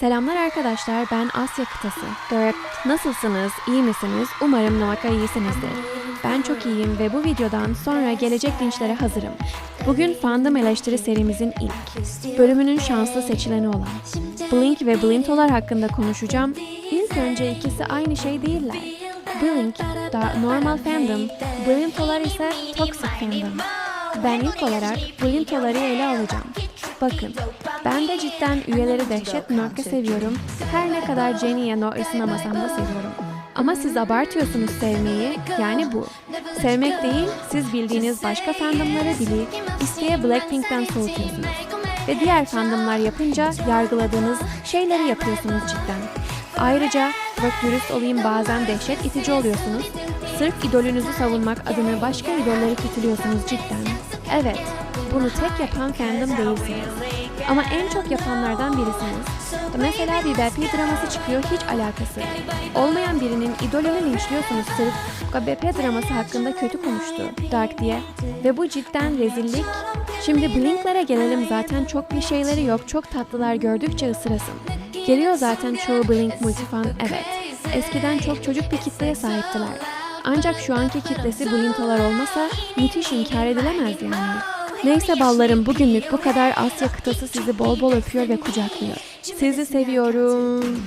Selamlar arkadaşlar, ben Asya kıtası. Dört. Nasılsınız, iyi misiniz? Umarım Novaka iyisinizdir. Ben çok iyiyim ve bu videodan sonra gelecek linçlere hazırım. Bugün fandom eleştiri serimizin ilk bölümünün şanslı seçileni olan Blink ve Blintolar hakkında konuşacağım. İlk önce ikisi aynı şey değiller. Blink da normal fandom, Blintolar ise toxic fandom. Ben ilk olarak Blintoları ele alacağım. Bakın, ben de cidden üyeleri dehşet Nork'ı seviyorum. Her ne kadar Jenny'e Nork'ı sınamasam da seviyorum. Ama siz abartıyorsunuz sevmeyi, yani bu. Sevmek değil, siz bildiğiniz başka fandomları bili, isteye Blackpink'ten soğutuyorsunuz. Ve diğer fandomlar yapınca yargıladığınız şeyleri yapıyorsunuz cidden. Ayrıca, bak dürüst olayım bazen dehşet itici oluyorsunuz. Sırf idolünüzü savunmak adına başka idolleri kötülüyorsunuz cidden. Evet, bunu tek yapan fandom değilsiniz. Ama en çok yapanlardan birisiniz. Mesela bir BP draması çıkıyor hiç alakası. Olmayan birinin idolünü linçliyorsunuz sırf BP draması hakkında kötü konuştu Dark diye. Ve bu cidden rezillik. Şimdi Blink'lere gelelim zaten çok bir şeyleri yok çok tatlılar gördükçe ısırasın. Geliyor zaten çoğu Blink multifan evet. Eskiden çok çocuk bir kitleye sahiptiler. Ancak şu anki kitlesi Blintolar olmasa müthiş inkar edilemez yani. Neyse ballarım bugünlük bu kadar Asya kıtası sizi bol bol öpüyor ve kucaklıyor. Sizi seviyorum.